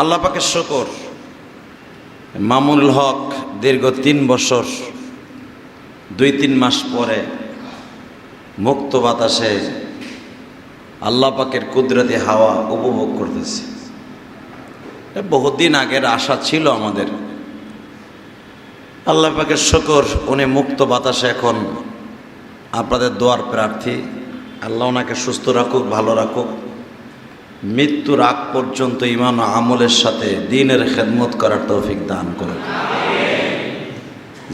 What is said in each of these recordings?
আল্লাহ পাকের শকর। মামুনুল হক দীর্ঘ তিন বছর, দুই তিন মাস পরে মুক্ত বাতাসে আল্লাহ পাকের কুদরতি হাওয়া উপভোগ করতেছে। বহুদিন আগের আশা ছিল আমাদের। আল্লাহ পাকের শকর, উনি মুক্ত বাতাসে এখন আপনাদের দোয়ার প্রার্থী। আল্লাহ ওনাকে সুস্থ রাখুক, ভালো রাখুক। মৃত্যুর আগ পর্যন্ত ইমান আমলের সাথে দিনের খেদমত করার তৌফিক দান করে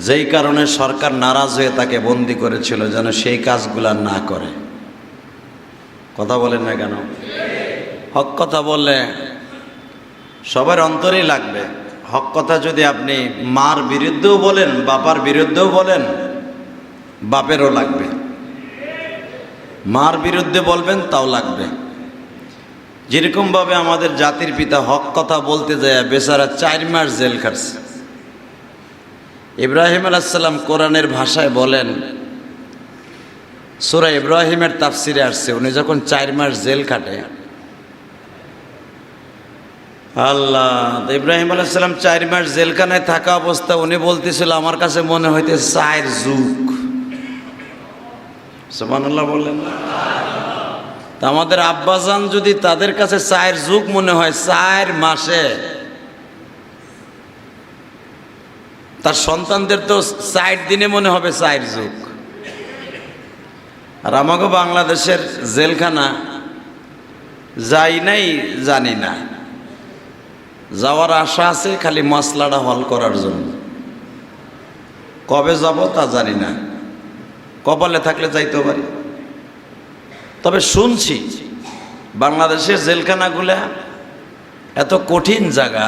যেই কারণে সরকার নারাজ হয়ে তাকে বন্দি করেছিল যেন সেই কাজগুলা না করে। কথা বলেন না কেন? হক কথা বললে সবার অন্তরেই লাগবে। হক কথা যদি আপনি মার বিরুদ্ধেও বলেন, বাপার বিরুদ্ধেও বলেন, বাপেরও লাগবে। মার বিরুদ্ধে বলবেন, তাও লাগবে। যেরকমভাবে আমাদের জাতির পিতা হক কথা বলতে যায়, বেচারা চার মাস জেল খাটছে। ইব্রাহিম আলাইসাল্লাম কোরআনের ভাষায় বলেন, সুরা ইব্রাহিমের তাফসিরে আসছে, উনি যখন চার মাস জেল কাটে আল্লাহ ইব্রাহিম আলাইসাল্লাম চার মাস জেলখানায় থাকা অবস্থা, উনি বলতেছিল, আমার কাছে মনে হইতে চার যুগ। সুবহানাল্লাহ বললেন। তা আমাদের আব্বাজান যদি তাদের কাছে চায়ের যুগ মনে হয় চায়ের মাসে। তার সন্তানদের তো চার দিনে মনে হবে চায়ের যুগ। আর আমাকে বাংলাদেশের জেলখানা, যাই নাই, জানি না। যাওয়ার আশা আছে, খালি মশলাটা হল করার জন্য। কবে যাব তা জানি না। কপালে থাকলে যাইতে পারি। তবে শুনছি বাংলাদেশের জেলখানাগুলা এত কঠিন জায়গা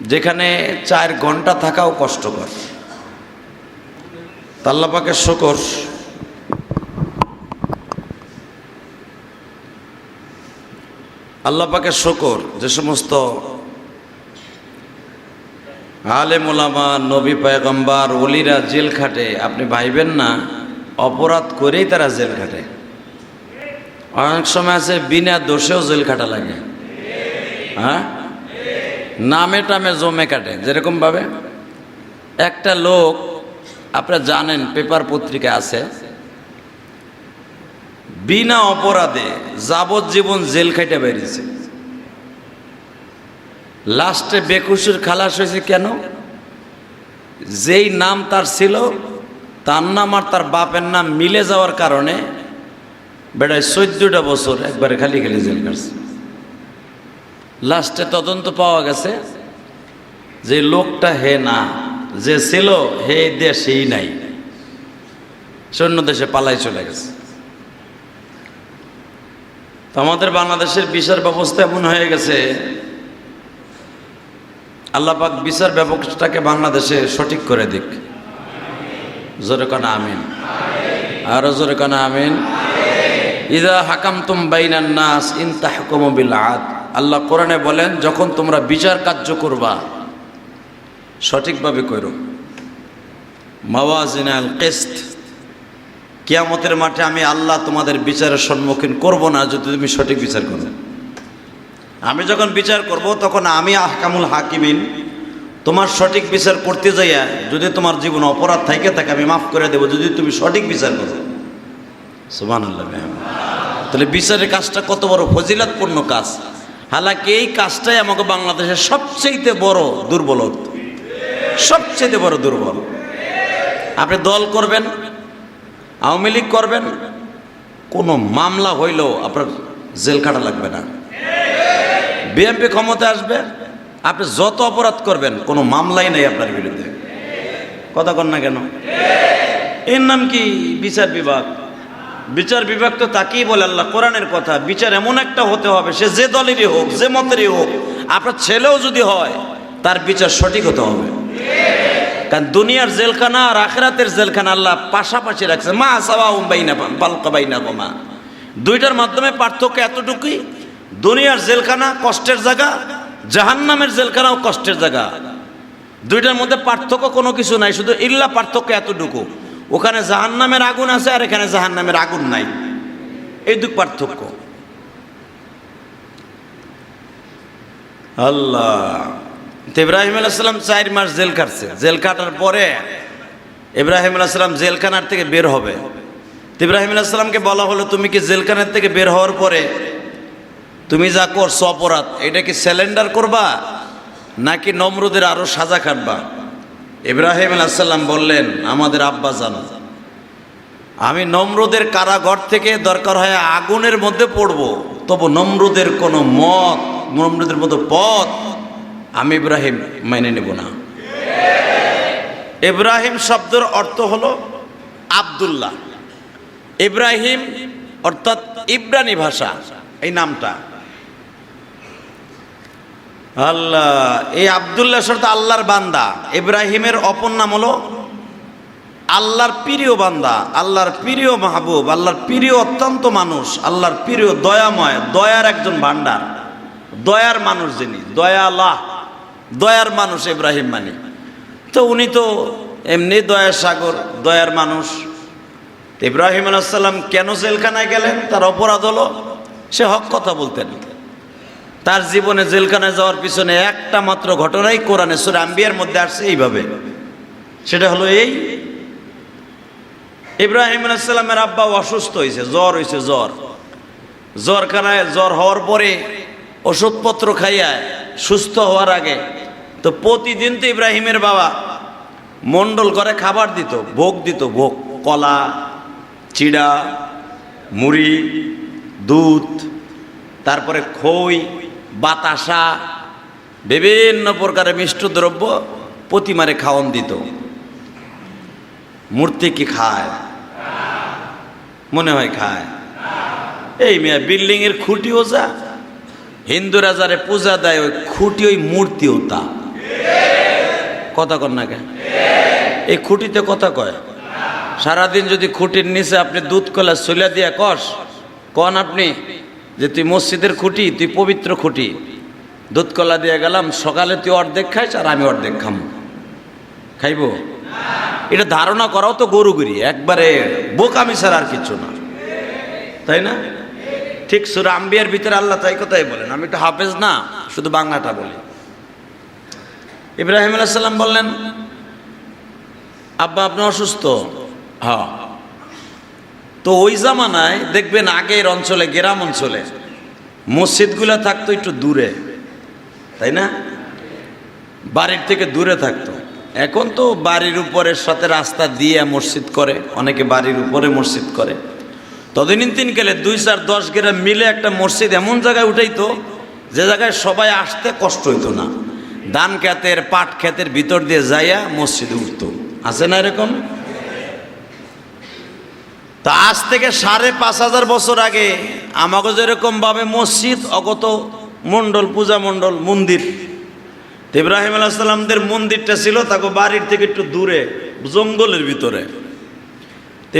যেখানে চার ঘণ্টা থাকাও কষ্টকর। তাল্লাপাকে শকর। আল্লাপাকে শকর যে সমস্ত আলে মোলামা নবী, পায়গম্বার অলিরা জেল খাটে, আপনি ভাইবেন না অপরাধ করেই তারা জেল খাটে। অনেক সময় আছে বিনা দোষেও জেল খাটা লাগে। হ্যাঁ? নামে টামে জমে কাটে যেরকমভাবে একটা লোক, আপনারা জানেন, পেপার পত্রিকা আছে, বিনা অপরাধে যাবজ্জীবন জেল খাইতে বেরিয়েছে। লাস্টে বেকুশের খালাস হয়েছে কেন? যেই নাম তার ছিল তার নাম আর তার বাপের নাম মিলে যাওয়ার কারণে বেড়ায় চোদ্দটা বছর একবারে খালি খালি জেল কাটছে লাস্টে তদন্ত পাওয়া গেছে যে লোকটা হে না, যে ছিল হে দেশেই নাই সে অন্য দেশে পালাই চলে গেছে। আমাদের বাংলাদেশের বিচার ব্যবস্থা এমন হয়ে গেছে আল্লাপাক বিচার ব্যবস্থাটাকে বাংলাদেশে সঠিক করে দিক। জোরে কানা আমিন। আরও জোরে কানা আমিন। ইদা হাকাম তুম বাইনান নাস ইন তাহকুম বিল আদ। আল্লাহ কোরআনে বলেন, যখন তোমরা বিচার কার্য করবা, সঠিকভাবে করো। মাওয়াজিন আল কেস্ট কিয়ামতের মাঠে আমি আল্লাহ তোমাদের বিচারের সম্মুখীন করব না, যদি তুমি সঠিক বিচার করো। আমি যখন বিচার করব, তখন আমি আহকামুল হাকিমিন তোমার সঠিক বিচার করতে যাইয়া যদি তোমার জীবন অপরাধ থাকে থাকে আমি মাফ করে দেবো, যদি তুমি সঠিক বিচার করো। সুবান তাহলে বিচারের কাজটা কত বড় ফজিলাতপূর্ণ কাজ। হালাকি এই কাজটাই আমাকে বাংলাদেশের সবচেয়ে বড় দুর্বলত্ব সবচেয়ে বড় দুর্বল। আপনি দল করবেন, আওয়ামী লীগ করবেন, কোনো মামলা হইলেও আপনার জেল কাটা লাগবে না। বিএনপি ক্ষমতা আসবে আপনি যত অপরাধ করবেন, কোনো মামলাই নেই আপনার বিরুদ্ধে। কথা কন না কেন? এর নাম কি? বিচার বিভাগ। বিচার বিভাগ তো তাকেই বলে আল্লাহ, কোরআনের কথা। বিচার এমন একটা হতে হবে, সে যে দলেরই হোক, যে মতেরই হোক, আপনার ছেলেও যদি হয়, তার বিচার সঠিক হতে হবে। কারণ দুনিয়ার জেলখানা আর আখেরাতের জেলখানা আল্লাহ পাশাপাশি রাখছে। মা সাবা উম্বাইনা পালকা বাইনা গোমা দুইটার মাধ্যমে পার্থক্য এতটুকুই, দুনিয়ার জেলখানা কষ্টের জায়গা জাহান্নামের জেলখানাও কষ্টের জায়গা। দুইটার মধ্যে পার্থক্য কোনো কিছু নাই, শুধু ইল্লা পার্থক্য এতটুকু। ওখানে জাহান্নামের আগুন আছে আর এখানে জাহান্নামের আগুন নাই। এই দু পার্থক্য। আল্লাহ। ইব্রাহিম আলাইসাল্লাম চার মাস জেল কাটছে জেল কাটার পরে ইব্রাহিম আলাইসাল্লাম জেলখানার থেকে বের হবে। ইব্রাহিম আলাইসাল্লামকে বলা হলো, তুমি কি জেলখানার থেকে বের হওয়ার পরে তুমি যা করছ অপরাধ, এটা কি স্যালেন্ডার করবা নাকি নমরুদের আরও সাজা কাটবা ইব্রাহিম আলাইসাল্লাম বললেন, আমাদের আব্বা জানো, আমি নমরুদের কারাগর থেকে দরকার হয় আগুনের মধ্যে পড়ব, তবু নমরুদের কোনো মত, নমরুদের মতো পথ আমি ইব্রাহিম মেনে নেব না। ইব্রাহিম শব্দের অর্থ হলো আব্দুল্লাহ। ইব্রাহিম অর্থাৎ ইব্রানি ভাষা, এই নামটা। আল্লাহ, এই আবদুল্লাহ শর্ত আল্লাহর বান্দা। ইব্রাহিমের অপর নাম হলো আল্লাহর প্রিয় বান্দা, আল্লাহর প্রিয় মাহবুব, আল্লাহর প্রিয় অত্যন্ত মানুষ, আল্লাহর প্রিয় দয়াময়, দয়ার একজন ভান্ডার, দয়ার মানুষ যিনি দয়ালাহ দয়ার মানুষ ইব্রাহিম মানি। তো উনি তো এমনি দয়ার সাগর, দয়ার মানুষ। তো ইব্রাহিম আলাইসাল্লাম কেন জেলখানায় গেলেন? তার অপরাধ হলো, সে হক কথা বলতেন। তার জীবনে জেলখানায় যাওয়ার পিছনে একটা মাত্র ঘটনাই কোরআনে সুরে আম্বিয়ার মধ্যে আসছে এইভাবে। সেটা হলো এই, ইব্রাহিম আলাইসাল্লামের আব্বা অসুস্থ হয়েছে, জ্বর হয়েছে, জ্বর। জ্বরখানায় জ্বর হওয়ার পরে ওষুধপত্র খাইয়া সুস্থ হওয়ার আগে তো প্রতিদিন তো ইব্রাহিমের বাবা মণ্ডল করে খাবার দিত, ভোগ দিত, ভোগ, কলা, চিড়া, মুড়ি, দুধ, তারপরে খই বাতাসা, বিভিন্ন প্রকারের মিষ্ট দ্রব্য প্রতিমারে খাওয়ান দিত। মূর্তি কি খায়? মনে হয় খায়। এই মেয়ে বিল্ডিং এর খুঁটিও যা হিন্দুরা যারে পূজা দেয় ওই খুঁটি, ওই মূর্তিও তা কথা কর না কেন? এই খুঁটিতে কথা কয়। সারাদিন যদি খুঁটির নিচে আপনি দুধ কলা চলে দিয়া কস, কন আপনি? যে তুই মসজিদের খুঁটি, তুই পবিত্র খুঁটি। দুধ কলা দিয়ে গেলাম, সকালে তুই অর্ধেক খাইস আর আমি অর্ধেক খাম। খাইব? এটা ধারণা করাও তো গরুগিরি, একবারে বোকামি ছাড়া আর কিছু না। তাই না? ঠিক সুরা আম্বিয়ার ভিতরে আল্লাহ তাই কথাই বলেন। আমি তো হাফেজ না, শুধু বাংলাটা বলি। ইব্রাহিম আলাইসাল্লাম বললেন, আব্বা, আপনি অসুস্থ? হ্যাঁ। তো ওই জামানায় দেখবেন আগের অঞ্চলে, গ্রাম অঞ্চলে মসজিদগুলো থাকতো একটু দূরে, তাই না? বাড়ির থেকে দূরে থাকতো। এখন তো বাড়ির উপরের সাথে রাস্তা দিয়ে মসজিদ করে, অনেকে বাড়ির উপরে মসজিদ করে। ততদিন তিন গেলে দুই চার দশ গ্রাম মিলে একটা মসজিদ এমন জায়গায় উঠাইতো, যে জায়গায় সবাই আসতে কষ্ট হইতো না। ধান ক্ষেতের, পাট ক্ষেতের ভিতর দিয়ে যাইয়া মসজিদে উঠতো। আছে না এরকম? তা আজ থেকে সাড়ে পাঁচ হাজার বছর আগে আমাকে যেরকম ভাবে মসজিদ, অগত মণ্ডল, পূজা মণ্ডল, মন্দির। ইব্রাহিম আলাহিসাল্লামদের মন্দিরটা ছিল তাকে বাড়ির থেকে একটু দূরে, জঙ্গলের ভিতরে।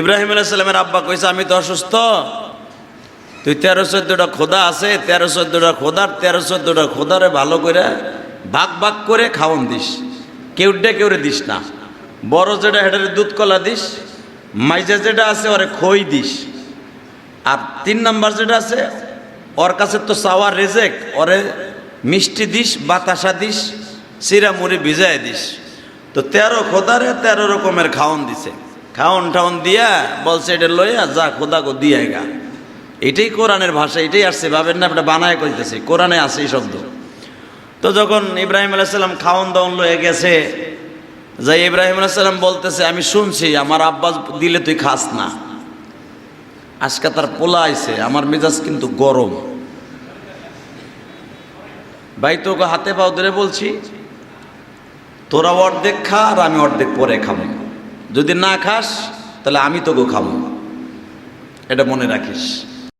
ইব্রাহিম আলাহিসাল্লামের আব্বা কইছে, আমি তো অসুস্থ। তুই তেরো চোদ্দটা খোদা আছে, তেরো চোদ্দটা খোদার, তেরো চোদ্দটা খোদারে ভালো করে ভাগ ভাগ করে খাওয়ান দিস। কেউডে কেউরে দিস না। বড় যেটা হেটারে দুধ কলা দিস। মাইজা যেটা আছে, ওরে খই দিস। আর তিন নাম্বার যেটা আছে, ওর কাছে তো চাওয়ার রেজেক, ওরে মিষ্টি দিস, বাতাসা দিস, চিরা মুড়ি ভিজাই দিস। তো তেরো খোদারে তেরো রকমের খাওন দিছে। খাওন টাউন দিয়া বলছে, এটা লইয়া যা খোদা কো দিয়ে গা। এটাই কোরআনের ভাষা, এটাই আসছে, ভাবেন না এটা বানায় কইতেছে, কোরআনে আছে এই শব্দ। তো যখন ইব্রাহিম আলাইসাল্লাম খাওন দাওন লয়ে গেছে যাই ইব্রাহিম আলাইসাল্লাম বলতেছে, আমি শুনছি, আমার আব্বাস দিলে তুই খাস না। আজকে তার পোলা আইছে, আমার মেজাজ কিন্তু গরম। ভাই, তোকে হাতে পাও ধরে বলছি, তোরা অর্ধেক খা আর আমি অর্ধেক পরে খাব। যদি না খাস, তাহলে আমি তোকে খাব। এটা মনে রাখিস।